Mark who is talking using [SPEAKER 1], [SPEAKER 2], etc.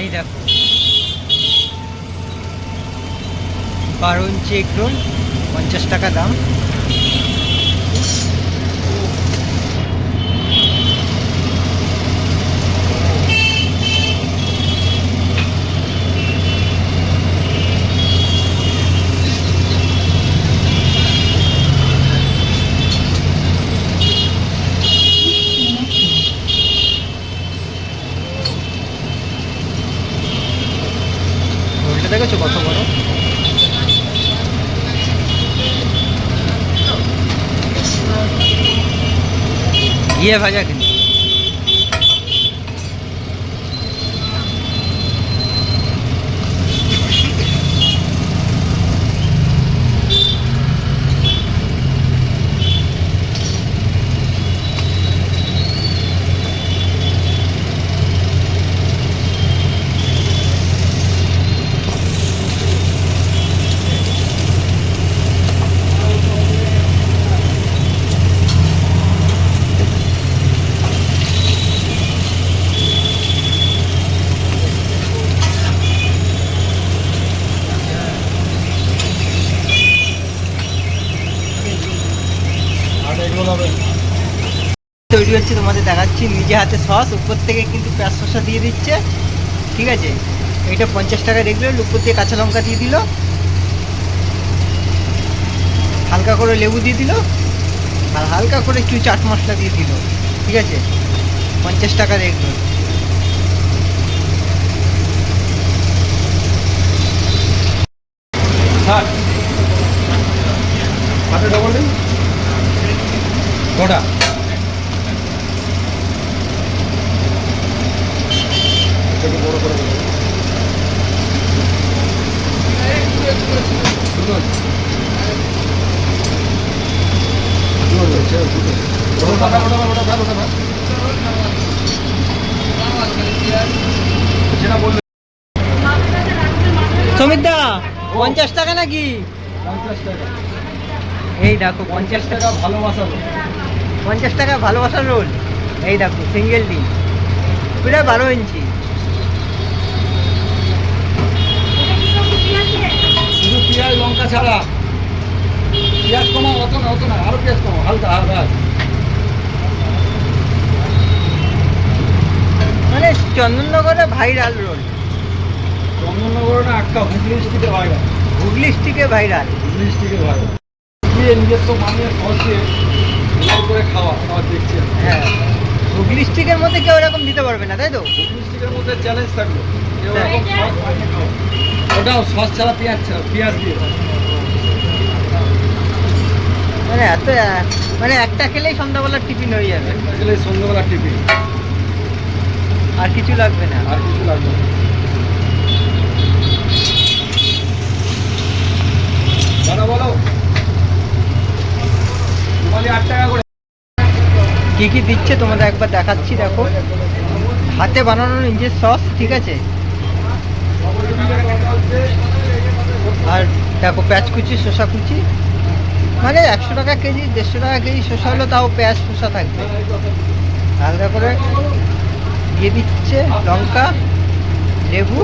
[SPEAKER 1] এই দেখো। বারো ইঞ্চি এগরোল পঞ্চাশ টাকা দাম। দেখেছ কত বড় ইয়ে ভাজা কিন্তু। তৈরি হচ্ছে, তোমাদের দেখাচ্ছি। নিজে হাতে সস উপর থেকে কিন্তু পেঁয়াজ শসা দিয়ে দিচ্ছে। ঠিক আছে? এইটা পঞ্চাশ টাকা রেগুলার উপর দিয়ে কাঁচা লঙ্কা দিয়ে দিল। হালকা করে লেবু দিয়ে দিল। আর হালকা করে একটু চাট মশলা দিয়ে দিল। ঠিক আছে? পঞ্চাশ টাকা
[SPEAKER 2] দিন? কটা?
[SPEAKER 1] সমিতদা, পঞ্চাশ টাকা নাকি? এই দেখো, পঞ্চাশ টাকা
[SPEAKER 2] ভালোবাসা
[SPEAKER 1] পঞ্চাশ টাকা ভালোবাসার রোল। এই দেখো সিঙ্গেল ডিম পুরো বারো ইঞ্চি
[SPEAKER 2] শুধু পেঁয়াজ লঙ্কা ছাড়া। পেঁয়াজ কমাও অত না অত না আরও পেঁয়াজ কমাও হালকা হালকা
[SPEAKER 1] মানে চন্দননগরে ভাইরাল রোল।
[SPEAKER 2] চন্দননগর না একটা হুগলি স্টিকে ভাইরাল।
[SPEAKER 1] হুগলি স্টিকে ভাইরাল।
[SPEAKER 2] হুগলি স্টিকে ভাইরাল। দিয়ে নিজের তো মানিয়ে খসিয়ে করে খাওয়া খাওয়া দেখছি
[SPEAKER 1] হ্যাঁ হুগলি স্টিকের মধ্যে কেউ এরকম দিতে পারবে না তাই তো?
[SPEAKER 2] হুগলি স্টিকের মধ্যে চ্যালেঞ্জ থাকল কেউ
[SPEAKER 1] হ্যাঁ।
[SPEAKER 2] এরকম ওটাও সস ছাড়া পেঁয়াজ ছাড়া পেঁয়াজ দিয়ে।
[SPEAKER 1] মানে এত মানে একটা খেলেই সন্ধ্যাবেলার টিফিন হয়ে যাবে।
[SPEAKER 2] গেলে সন্ধ্যাবেলা টিফিন।
[SPEAKER 1] আর কিছু লাগবে না।
[SPEAKER 2] আর কিছু লাগবে না।
[SPEAKER 1] কি কি দিচ্ছে তোমাদের একবার দেখাচ্ছি দেখো। হাতে বানানো নিজের সস ঠিক আছে? আর দেখো পেঁয়াজ কুচি শসা কুচি। মানে একশো টাকা কেজি, দেড়শো টাকা কেজি শসা হলো, তাও পেঁয়াজ শসা থাকবে। আলাদা করে দিয়ে দিচ্ছে, লঙ্কা, লেবু